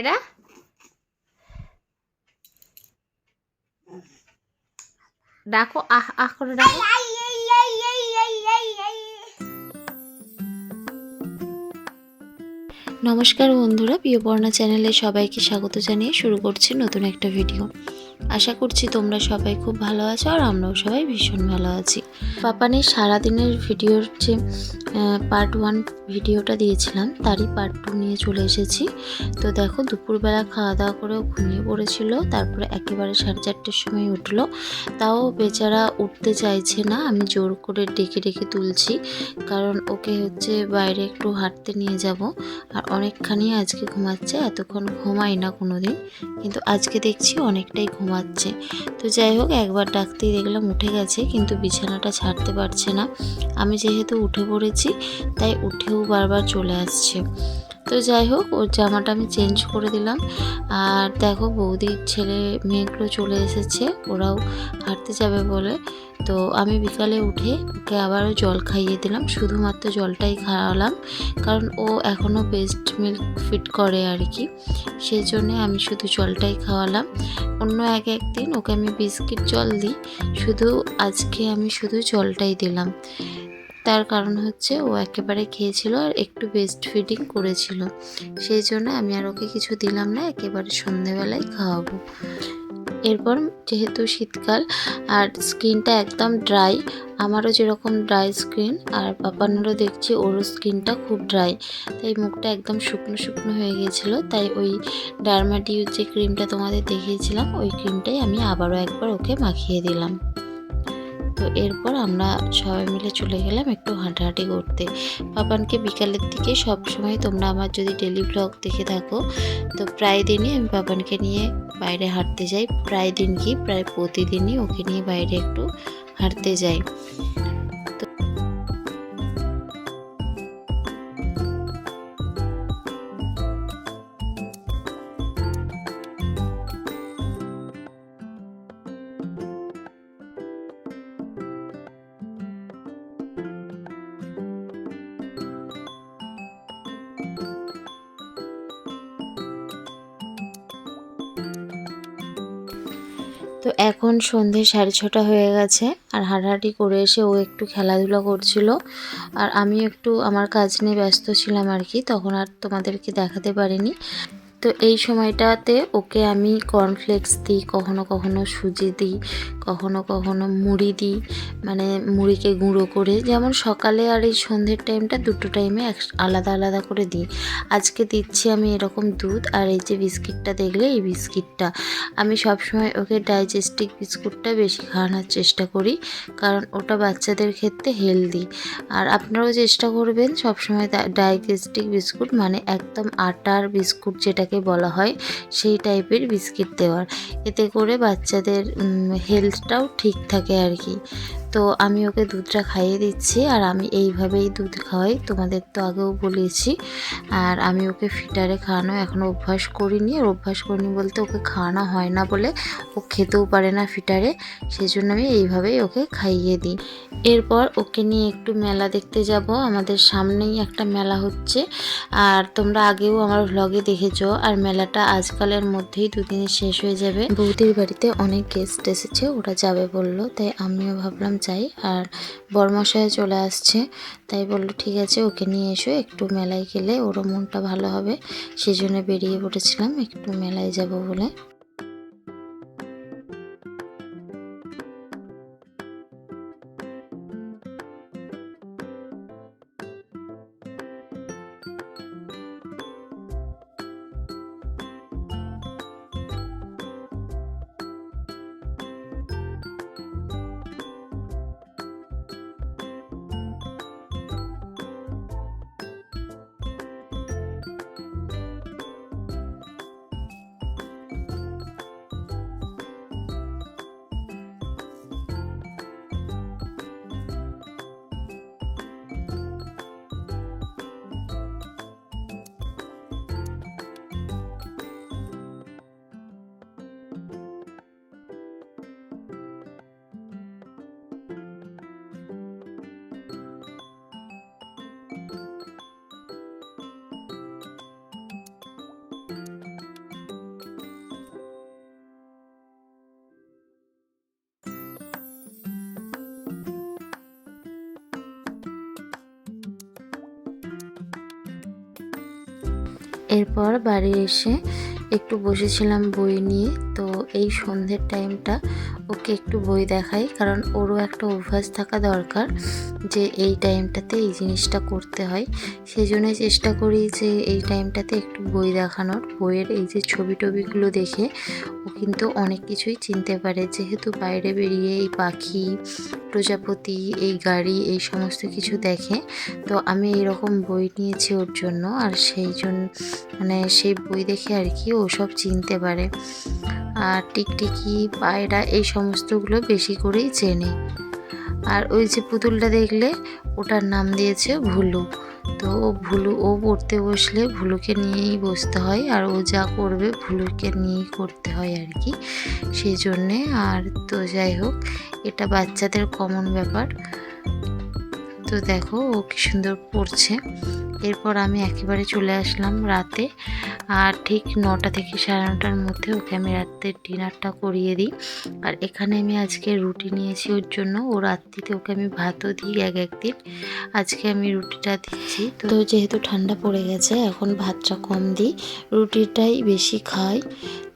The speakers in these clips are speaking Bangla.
এরা ডাকো, আহ আহ করে ডাকো। নমস্কার বন্ধুরা প্রিয়পর্ণা চ্যানেলে সবাইকে স্বাগত জানিয়ে শুরু করছি নতুন একটা ভিডিও আশা করছি তোমরা সবাই খুব ভালো আছো আর আমরাও সবাই ভীষণ ভালো আছি। পাপানের সারাদিনের ভিডিওর যে পার্ট ওয়ান ভিডিওটা দিয়েছিলাম, তারই পার্ট টু নিয়ে চলে এসেছি। তো দেখো, দুপুরবেলা খাওয়া দাওয়া করেও ঘুমিয়ে পড়েছিল, তারপরে একেবারে সাড়ে চারটের সময় উঠল। তাও বেচারা উঠতে চাইছে না, আমি জোর করে ডেকে ডেকে তুলছি, কারণ ওকে হচ্ছে বাইরে একটু হাঁটতে নিয়ে যাব। আর অনেকখানি আজকে ঘুমাচ্ছে, এতক্ষণ ঘুমাই না কোনো দিন কিন্তু আজকে দেখছি অনেকটাই ঘুমাচ্ছে তো যাই হোক, একবার ডাকতেই দেখলাম উঠে গেছে, কিন্তু বিছানাটা ছাড়তে পারছে না। আমি যেহেতু উঠে পড়েছি, তাই উঠেও বারবার চলে আসছে। তো যাই হোক, ওর জামাটা আমি চেঞ্জ করে দিলাম। আর দেখো, বৌদির ছেলে মেয়েগুলো চলে এসেছে, ওরাও হাঁটতে যাবে বলে। তো আমি বিকালে উঠে ওকে আবারও জল খাইয়ে দিলাম, শুধুমাত্র জলটাই খাওয়ালাম। কারণ ও এখনও বেস্ট মিল্ক ফিট করে আর কি। সেই জন্যে আমি শুধু জলটাই খাওয়ালাম। অন্য এক একদিন ওকে আমি বিস্কিট জল দিই, শুধু আজকে আমি শুধু জলটাই দিলাম। তার কারণ হচ্ছে ও একেবারে খেয়েছিল আর একটু বেস্ট ফিডিং করেছিল। সেই জন্য আমি আর ওকে কিছু দিলাম না, একেবারে সন্ধেবেলায় খাওয়াবো। এরপর যেহেতু শীতকাল আর স্কিনটা একদম ড্রাই আমারও যেরকম ড্রাই স্কিন আর পাপানেরও দেখছি ওরও স্কিনটা খুব ড্রাই তাই মুখটা একদম শুকনো শুকনো হয়ে গিয়েছিল তাই ওই ডার্মাটিউর যে ক্রিমটা তোমাদের দেখিয়েছিলাম, ওই ক্রিমটাই আমি আবারও একবার ওকে মাখিয়ে দিলাম। তো এরপর আমরা সবাই মিলে চলে গেলাম একটু হাঁটাহাঁটি করতে। পাপানকে বিকালের দিকে সব সময় তোমরা আমার যদি ডেলি ব্লগ দেখে থাকো, তো প্রায় দিনই আমি পাপানকে নিয়ে বাইরে হাঁটতে যাই। প্রায় দিন কি? প্রায় প্রতিদিনই ওকে নিয়ে বাইরে একটু হাঁটতে যাই। তো এখন সন্ধে সাড়ে ছটা হয়ে গেছে আর হাঁটাহাঁটি করে এসে ও একটু খেলাধুলা করছিল। আর আমি একটু আমার কাজ নিয়ে ব্যস্ত ছিলাম আর কি, তখন আর তোমাদেরকে দেখাতে পারিনি। তো এই সময়টাতে ওকে আমি কর্নফ্লেক্স দিই, কখনো কখনো সুজি দিই, কখনো কখনো মুড়ি দিই মানে মুড়িকে গুঁড়ো করে। যেমন সকালে আর এই সন্ধ্যের টাইমটা দুটো টাইমে এক, আলাদা আলাদা করে দিই। আজকে দিচ্ছি আমি এরকম দুধ আর এই যে বিস্কিটটা দেখলে, এই বিস্কিটটা। আমি সবসময় ওকে ডাইজেস্টিক বিস্কুটটা বেশি খাওয়ানোর চেষ্টা করি, কারণ ওটা বাচ্চাদের ক্ষেত্রে হেলদি আর আপনারাও চেষ্টা করবেন সবসময় ডাইজেস্টিক বিস্কুট মানে একদম আটার বিস্কুট যেটাকে বলা হয়, সেই টাইপের বিস্কিট দেওয়ার। এতে করে বাচ্চাদের হেলথটাও ঠিক থাকে আর কি। তো আমি ওকে দুধটা খাইয়ে দিচ্ছি আর আমি এইভাবেই দুধ খাওয়াই। তোমাদের তো আগেও বলেছি। আর আমি ওকে ফিটারে খাওয়ানো এখনও অভ্যাস করিনি। আর অভ্যাস করিনি বলতে ওকে খাওয়ানো হয় না বলে ও খেতেও পারে না ফিটারে। সেই জন্য আমি এইভাবেই ওকে খাইয়ে দিই। এরপর ওকে নিয়ে একটু মেলা দেখতে যাব। আমাদের সামনেই একটা মেলা হচ্ছে। আর তোমরা আগেও আমার ভ্লগে দেখেছ। আর মেলাটা আজকালের মধ্যেই দুদিনে শেষ হয়ে যাবে। বৌদির বাড়িতে অনেক গেস্ট এসেছে। ওরা যাবে বলল। তাই আমিও ভাবলাম যাই আর বরমশায় চলে আসছে। তাই বলল, ঠিক আছে, ওকে নিয়ে এসো, একটু মেলায় গেলে ওরও মনটা ভালো হবে। সেই জন্য বেরিয়ে পড়েছিলাম, একটু মেলায় যাব বলে। এরপর বাড়ি এসে একটু বসেছিলাম বই নিয়ে। তো এই সন্ধ্যের টাইমটা ওকে একটু বই দেখাই, কারণ ওরও একটা অভ্যাস থাকা দরকার যে এই টাইমটাতে এই জিনিসটা করতে হয়। সেই জন্য চেষ্টা করি যে এই টাইমটাতে একটু বই দেখানোর। বইয়ের এই যে ছবি টবিগুলো দেখে ও কিন্তু অনেক কিছুই চিনতে পারে। যেহেতু বাইরে বেরিয়ে এই পাখি, প্রজাপতি, এই গাড়ি, এই সমস্ত কিছু দেখে, তো আমি এরকম বই নিয়েছি ওর জন্য। আর সেই জন্য মানে সেই বই দেখে আর কি ও সব চিনতে পারে। আর টিকটিকি, পায়রা এই সমস্তগুলো বেশি করেই চেনে। আর ওই যে পুতুলটা দেখলে, ওটার নাম দিয়েছে ভুলু। তো ও ভুলু, ও পড়তে বসলে ভুলুকে নিয়েই বসতে হয় আর ও যা করবে ভুলুকে নিয়েই করতে হয় আর কি। সেই জন্যে আর তো যাই হোক, এটা বাচ্চাদের কমন ব্যাপার। তো দেখো ও কি সুন্দর পড়ছে। এরপর আমি একেবারে চলে আসলাম রাতে। আর ঠিক নটা থেকে সাড়ে নটার মধ্যে ওকে আমি রাতের ডিনারটা করিয়ে দিই। আর এখানে আমি আজকে রুটি নিয়েছি ওর জন্য। ও রাত্রিতে ওকে আমি ভাতও দিই এক একদিন। আজকে আমি রুটিটা দিচ্ছি। তো যেহেতু ঠান্ডা পড়ে গেছে, এখন ভাতটা কম দিই। রুটিটাই বেশি খাই।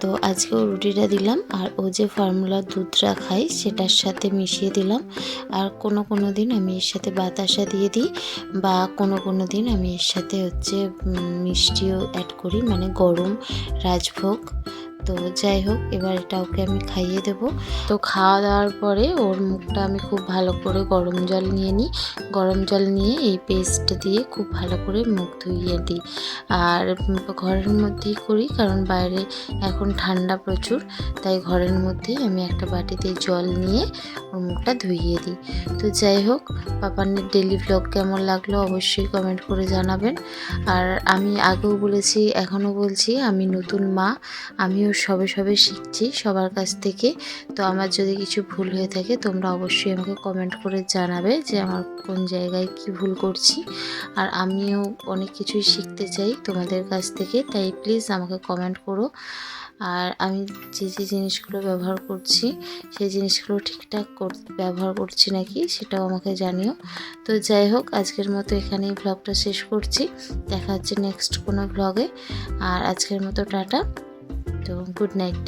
তো আজকেও রুটিটা দিলাম। আর ও যে ফর্মুলার দুধটা খাই সেটার সাথে মিশিয়ে দিলাম। আর কোনো কোনো দিন আমি এর সাথে বাতাসা দিয়ে দিই বা কোনো কোনো দিন আমি এর সাথে হচ্ছে মিষ্টিও অ্যাড করি মানে গরম রাজভোগ। তো যাই হোক, এবার এটা ওকে আমি খাইয়ে দেব। তো খাওয়া দাওয়ার পরে ওর মুখটা আমি খুব ভালো করে গরম জল নিয়ে নিই। গরম জল নিয়ে এই পেস্ট দিয়ে খুব ভালো করে মুখ ধুইয়ে দিই। আর ঘরের মধ্যেই করি, কারণ বাইরে এখন ঠান্ডা প্রচুর, তাই ঘরের মধ্যেই আমি একটা বাটিতে জল নিয়ে ওর মুখটা ধুইয়ে দিই। তো যাই হোক, পাপানের ডেলি ব্লগ কেমন লাগল অবশ্যই কমেন্ট করে জানাবেন। আর আমি আগেও বলেছি, এখনও বলছি, আমি নতুন মা, আমিও সবে সবে শিখছি সবার কাছ থেকে। তো আমার যদি কিছু ভুল হয়ে থাকে, তোমরা অবশ্যই আমাকে কমেন্ট করে জানাবে যে আমার কোন জায়গায় কি ভুল করছি। আর আমিও অনেক কিছুই শিখতে চাই তোমাদের কাছ থেকে, তাই প্লিজ আমাকে কমেন্ট করো। আর আমি যে যে জিনিসগুলো ব্যবহার করছি, সেই জিনিসগুলো ঠিকঠাক ব্যবহার করছি নাকি সেটাও আমাকে জানিও। তো যাই হোক, আজকের মতো এখানেই ব্লগটা শেষ করছি। দেখা হচ্ছে নেক্সট কোনো ব্লগে আর আজকের মতো টাটা। তো গুড নাইট